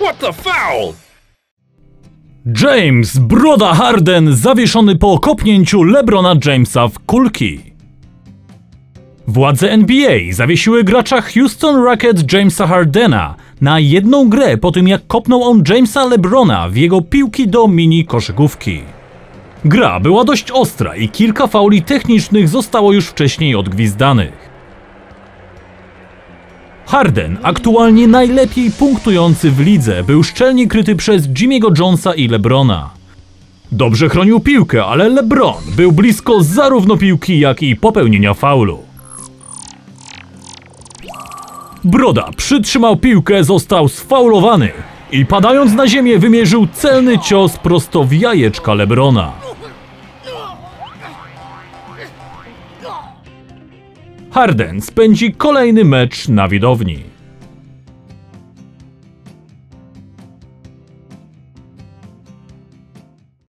What the foul? James Broda Harden zawieszony po kopnięciu LeBrona Jamesa w kulki. Władze NBA zawiesiły gracza Houston Rockets Jamesa Hardena na jedną grę po tym jak kopnął on Jamesa LeBrona w jego piłki do mini koszykówki. Gra była dość ostra i kilka fauli technicznych zostało już wcześniej odgwizdanych. Harden, aktualnie najlepiej punktujący w lidze, był szczelnie kryty przez Jimmy'ego Jonesa i LeBrona. Dobrze chronił piłkę, ale LeBron był blisko zarówno piłki, jak i popełnienia faulu. Broda przytrzymał piłkę, został sfaulowany i padając na ziemię wymierzył celny cios prosto w jajeczka LeBrona. Harden spędzi kolejny mecz na widowni.